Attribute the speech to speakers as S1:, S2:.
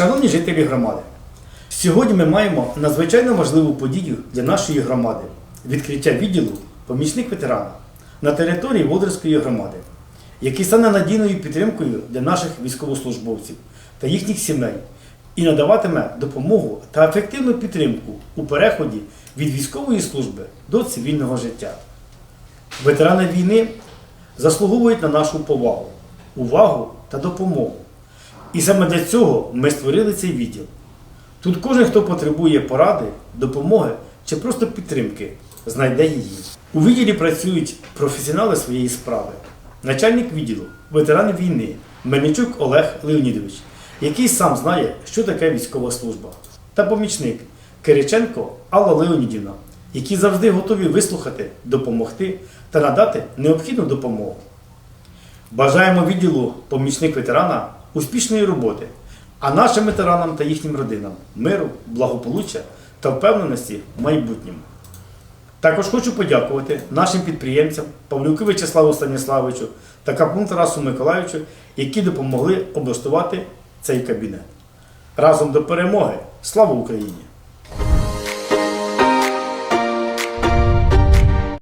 S1: Шановні жителі громади, сьогодні ми маємо надзвичайно важливу подію для нашої громади відкриття відділу помічник ветерана на території Водорської громади, який стане надійною підтримкою для наших військовослужбовців та їхніх сімей і надаватиме допомогу та ефективну підтримку у переході від військової служби до цивільного життя. Ветерани війни заслуговують на нашу повагу, увагу та допомогу. І саме для цього ми створили цей відділ. Тут кожен, хто потребує поради, допомоги чи просто підтримки, знайде її. У відділі працюють професіонали своєї справи. Начальник відділу, ветерани війни, Мельничук Олег Леонідович, який сам знає, що таке військова служба, та помічник Кириченко Алла Леонідівна, які завжди готові вислухати, допомогти та надати необхідну допомогу. Бажаємо відділу помічник ветерана успішної роботи, а нашим ветеранам та їхнім родинам миру, благополуччя та впевненості в майбутньому. Також хочу подякувати нашим підприємцям Павлюку Вячеславу Станіславовичу та Капун Тарасу Миколаївичу, які допомогли облаштувати цей кабінет. Разом до перемоги! Слава Україні!